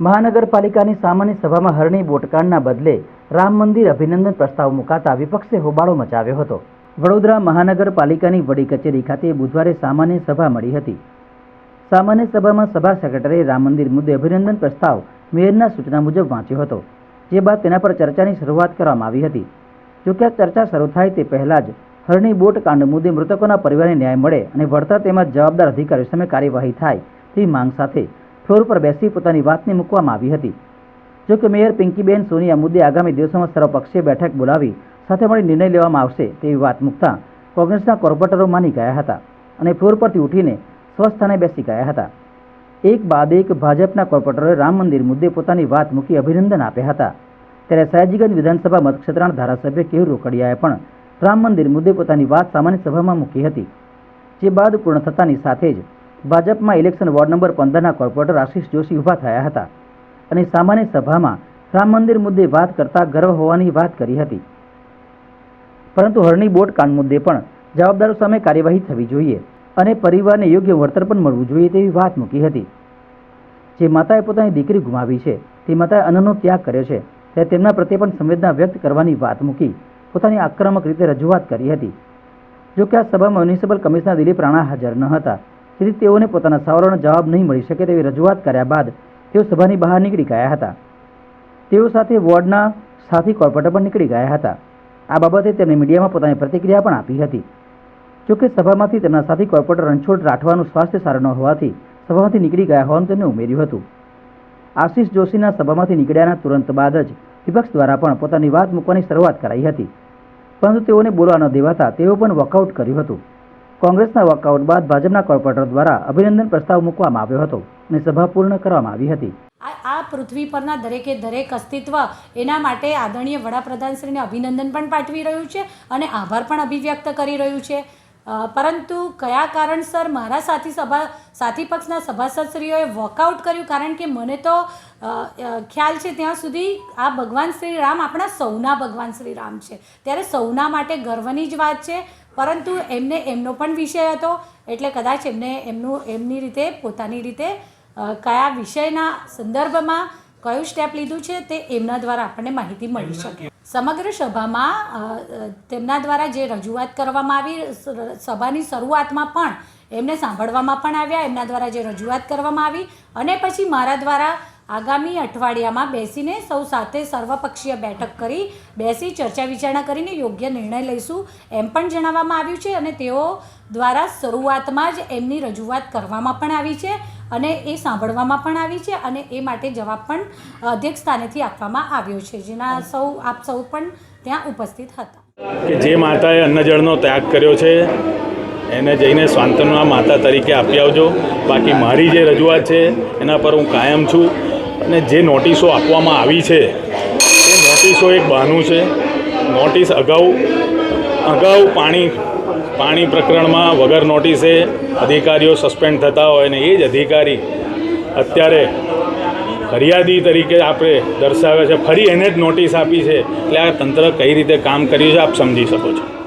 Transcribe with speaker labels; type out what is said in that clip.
Speaker 1: મહાનગરપાલિકાની સામાન્ય સભામાં હરણી બોટકાંડના બદલે રામ મંદિર અભિનંદન પ્રસ્તાવ મુકાતા વિપક્ષે હોબાળો મચાવ્યો હતો. વડોદરા મહાનગરપાલિકાની વડી કચેરી ખાતે બુધવારે સામાન્ય સભા મળી હતી. સામાન્ય સભામાં સભા સેક્રેટરીએ રામ મંદિર મુદ્દે અભિનંદન પ્રસ્તાવ મેયરના સૂચના મુજબ વાંચ્યો હતો, જે બાદ તેના પર ચર્ચાની શરૂઆત કરવામાં આવી હતી. જોકે આ ચર્ચા શરૂ થાય તે પહેલાં જ હરણી બોટ કાંડ મુદ્દે મૃતકોના પરિવારને ન્યાય મળે અને વળતર તેમજ જવાબદાર અધિકારીઓ સામે કાર્યવાહી થાય તેવી માંગ સાથે ફ્લોર પર બેસી પોતાની વાતને મૂકવામાં આવી હતી. જો કે મેયર પિંકીબેન સોની આ મુદ્દે આગામી દિવસોમાં સર્વપક્ષીય બેઠક બોલાવી સાથે મળી નિર્ણય લેવામાં આવશે તેવી વાત મૂકતા કોંગ્રેસના કોર્પોરેટરો માની ગયા હતા અને ફ્લોર પરથી ઉઠીને સ્વસ્થાને બેસી ગયા હતા. એક બાદ એક ભાજપના કોર્પોરેટરોએ રામ મંદિર મુદ્દે પોતાની વાત મૂકી અભિનંદન આપ્યા હતા. ત્યારે સયાજીગંજ વિધાનસભા મતક્ષેત્રના ધારાસભ્ય કેવું રોકડિયાએ પણ રામ મંદિર મુદ્દે પોતાની વાત સામાન્ય સભામાં મૂકી હતી. જે બાદ પૂર્ણ થતાની સાથે જ ભાજપમાં ઇલેક્શન વોર્ડ નંબર પંદરના કોર્પોરેટર આશીષ જોશી ઊભા થયા હતા અને સામાન્ય સભામાં રામ મંદિર મુદ્દે વાત કરતા ગર્વ હોવાની વાત કરી હતી. પરંતુ હરણી બોટ કાંડ મુદ્દે પણ જવાબદારો સામે કાર્યવાહી થવી જોઈએ અને પરિવારને યોગ્ય વળતર પણ મળવું જોઈએ તેવી વાત મૂકી હતી. જે માતાએ પોતાની દીકરી ગુમાવી છે તે માતાએ અન્નનો ત્યાગ કર્યો છે ત્યારે તેમના પ્રત્યે પણ સંવેદના વ્યક્ત કરવાની વાત મૂકી પોતાની આક્રમક રીતે રજૂઆત કરી હતી. જો કે આ સભામાં મ્યુનિસિપલ કમિશનર દિલીપ રાણા હાજર ન હતા. તેથી તેઓને પોતાના સવાલોનો જવાબ નહીં મળી શકે તેવી રજૂઆત કર્યા બાદ તેઓ સભાની બહાર નીકળી ગયા હતા. તેઓ સાથે વોર્ડના સાથી કોર્પોરેટર પણ નીકળી ગયા હતા. આ બાબતે તેમણે મીડિયામાં પોતાની પ્રતિક્રિયા પણ આપી હતી. જોકે સભામાંથી તેમના સાથી કોર્પોરેટર રણછોડ રાઠવાનું સ્વાસ્થ્ય સારું ન હોવાથી સભામાંથી નીકળી ગયા હોવાનું તેમણે ઉમેર્યું હતું. આશીષ જોશીના સભામાંથી નીકળ્યાના તુરંત બાદ જ વિપક્ષ દ્વારા પણ પોતાની વાત મૂકવાની શરૂઆત કરાઈ હતી. પરંતુ તેઓને બોલવા ન દેવાતા તેઓ પણ વોકઆઉટ કર્યું હતું. કોંગ્રેસના વોકઆઉટ બાદ ભાજપના કોર્પોરેટર દ્વારા અભિનંદન પ્રસ્તાવ મૂકવામાં આવ્યો હતો અને સભા પૂર્ણ કરવામાં આવી હતી.
Speaker 2: આ પૃથ્વી પરના દરેકે દરેક અસ્તિત્વ એના માટે આદરણીય વડાપ્રધાનશ્રીને અભિનંદન પણ પાઠવી રહ્યું છે અને આભાર પણ અભિવ્યક્ત કરી રહ્યું છે. પરંતુ કયા કારણસર મારા સાથી સભા, સાથી પક્ષના સભાસદશ્રીઓએ વોકઆઉટ કર્યું? કારણ કે મને તો ખ્યાલ છે ત્યાં સુધી આ ભગવાન શ્રી રામ આપણા સૌના ભગવાન શ્રી રામ છે. ત્યારે સૌના માટે ગર્વની જ વાત છે. પરંતુ એમને એમનો પણ વિષય હતો. એટલે કદાચ એમને એમનું એમની રીતે પોતાની રીતે કયા વિષયના સંદર્ભમાં કયું સ્ટેપ લીધું છે તે એમના દ્વારા આપણને માહિતી મળી શકે. સમગ્ર સભામાં તેમના દ્વારા જે રજૂઆત કરવામાં આવી સભાની શરૂઆતમાં પણ એમને સાંભળવામાં પણ આવ્યા એમના દ્વારા જે રજૂઆત કરવામાં આવી અને પછી મારા દ્વારા આગામી અઠવાડિયામાં બેસીને સૌ સાથે સર્વપક્ષીય બેઠક કરી, બેસી ચર્ચા વિચારણા કરીને યોગ્ય નિર્ણય લઈશું એમ પણ જણાવવામાં આવ્યું છે અને તેઓ દ્વારા શરૂઆતમાં જ એમની રજૂઆત કરવામાં પણ આવી છે અને એ સાંભળવામાં પણ આવી છે અને એ માટે જવાબ પણ અધ્યક્ષ સ્થાનેથી આપવામાં આવ્યો છે. જેના સૌ, આપ સૌ પણ ત્યાં ઉપસ્થિત હતા.
Speaker 3: કે જે માતાએ અન્નજળનો ત્યાગ કર્યો છે, એને જઈને સ્વાંતના માતા તરીકે આપી આવજો. બાકી મારી જે રજૂઆત છે, એના પર હું કાયમ છું. અને જે નોટિસો આપવામાં આવી છે, એ નોટિસો એક બહાનું છે. નોટિસ અગાઉ અગાઉ પાણી પાણી પ્રકરણમાં વગર નોટિસે અધિકારીઓ સસ્પેન્ડ થતા હોય ને એ જ અધિકારી અત્યારે ફરિયાદી તરીકે આપણે દર્શાવે છે. ફરી એને જ નોટિસ આપી છે. એટલે આ તંત્ર કઈ રીતે કામ કર્યું છે આપ સમજી શકો છો.